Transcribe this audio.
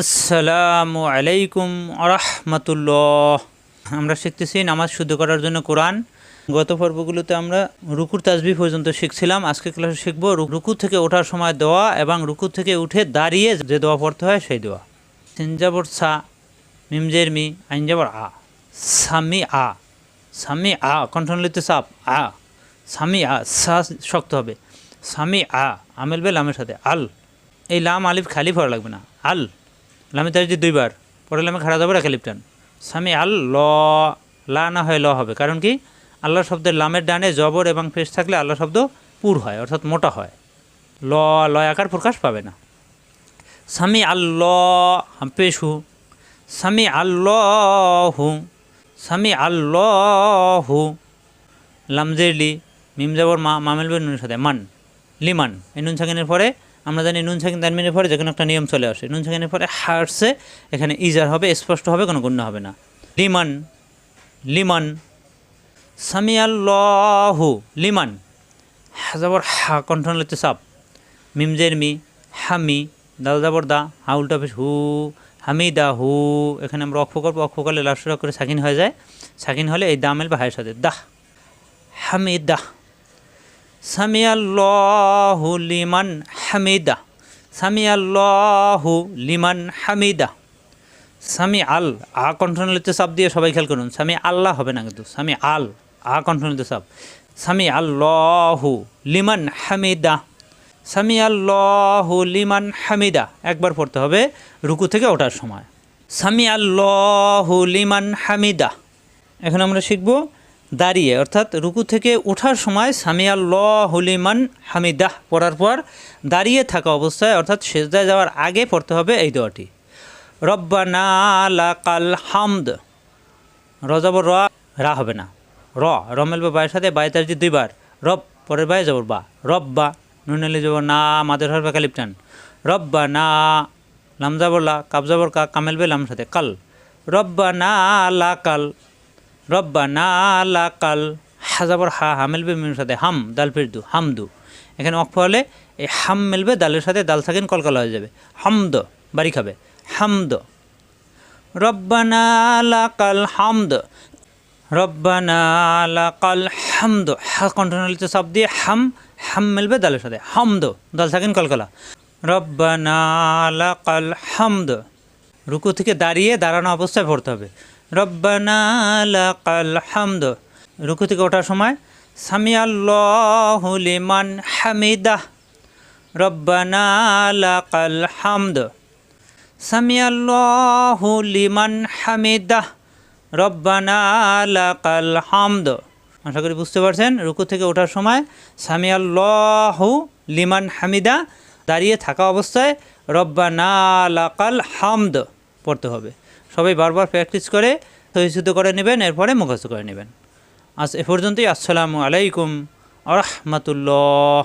আসসালামু আলাইকুম আরহামতুল্লাহ। আমরা শিখতেছি নামাজ শুদ্ধ করার জন্য কোরআন। গত পর্বগুলোতে আমরা রুকুর তাজবি পর্যন্ত শিখছিলাম। আজকে ক্লাসে শিখব রুকু থেকে ওঠার সময় দোয়া এবং রুকু থেকে উঠে দাঁড়িয়ে যে দোয়া পড়তে হয় সেই দোয়া। সিনজাবর সা মিমজের মি আইনজাবর আ। সামি আ সামি আ, কণ্ঠনলিতে সাপ, আ। সামি আ, সা শক্ত হবে। সামি আ, আমেল বে লামের সাথে আল। এই লাম আলিফ খালি পড়া লাগবে না। আল। লামে যে দুইবার, পরে লামে খাড়া যাবে খালিফ টান। সামি আল ল লা না হয় ল হবে। কারণ কি? আল্লাহ শব্দের লামের ডানে জবর এবং ফেস থাকলে আল্লাহ শব্দ পুর হয়, অর্থাৎ মোটা হয়। ল লয় আকার প্রকাশ পাবে না। সামি আল্লাহ, পেশু। সামি আল্লাহু। সামি আল্লাহু। লামজেরলি মিম যাবর মা মামেল নুনের সাথে। মান লিমান এই নুন সাকিনের পরে আমরা জানি নুন সাকিন তানমিনের পরে যে কোনো একটা নিয়ম চলে আসে। নুন সাকিনের পরে হার্সে এখানে ইজার হবে, স্পষ্ট হবে, কোনো গুণ্য হবে না। লিমান লিমান সামি আল্লাহু লিমান। হাজাবর হা, কণ্ঠন লিতে সাপ মিমজের মি হামি দাল যাবর দা, হা উল্টা পেশ হু হামিদা হু। এখানে আমরা অক্ষ করব, অক্ষ করলে লাস্টরা করে সাকিন হয়ে যায়। সাকিন হলে এই দামেল বা হায়ের সাথে। দাহ হামিদা সামি আল্লাহু লিমান হামিদা সামি আল্লাহু লিমান হামিদা। সামি আল আ কণ্ঠনলিতে চাপ দিয়ে সবাই খেয়াল করুন। সামি আল্লাহ হবে না কিন্তু সামি আল আ কণ্ঠনলিতে চাপ। সামি আল্লাহু লিমান হামিদা সামি আল্লাহু লিমান হামিদা। একবার পড়তে হবে রুকু থেকে ওঠার সময়। সামি আল্লাহু লিমান হামিদা। এখন আমরা শিখব দাঁড়িয়ে। অর্থাৎ রুকু থেকে ওঠার সময় সামি আল্লাহু লিমান হামিদাহ পড়ার পর দাঁড়িয়ে থাকা অবস্থায়, অর্থাৎ সেজদায় যাওয়ার আগে পড়তে হবে এই দোয়াটি। রব্বানা লাকাল হামদ। রজাবর র, রা হবে না। র রমেল বা বায়ের সাথে বায়ে তার দুইবার। রব, পরের বায়ে যাবর বা। রব্বা নুনালি যাব না, মাদের হর বা কালিপটান রব্বা না লাম যাবর লা কাব যাবর কা, কামেল বে লাম সাথে, কাল। রব্বা না লা কাল রব্বা না হাজাবর হা হামেল বে মিমের সাথে, হাম, দাল ফিরদু, হামদু। এখানে অক্ষ হলে এই হাম মেলবে, দালের সাথে দাল থাকেন কলকলা হয়ে যাবে। হামদ বাড়ি খাবে হামদ। রব্বানা লাকাল হামদ। রব্বানা লাকাল হামদ। হা কণ্ঠনালিতে সব দিয়ে হাম হাম মিলবে দালের সাথে। হামদ, দাল থাকেন কলকলা। রব্বানা লাকাল হামদ। রুকু থেকে দাঁড়িয়ে দাঁড়ানো অবস্থায় পড়তে হবে। রব্বানা লাকাল হামদ। রুকু থেকে ওঠার সময় সামি লিমান হামিদাহ। রব্বানা লাকাল হামদ। সামি লিমান হামিদাহ। রব্বানা লাকাল হামদ। আশা করি বুঝতে পারছেন, রুকু থেকে ওঠার সময় সামি লিমান হামিদা দাঁড়িয়ে থাকা অবস্থায় রব্বানা লাকাল হামদ পড়তে হবে। সবাই বারবার প্র্যাকটিস করে সহিষ্ণুত করে নেবেন, এরপরে মুখস্থ করে নেবেন। আজ এ পর্যন্তই, আসসালামু আলাইকুম আ রহমতুল্লাহ।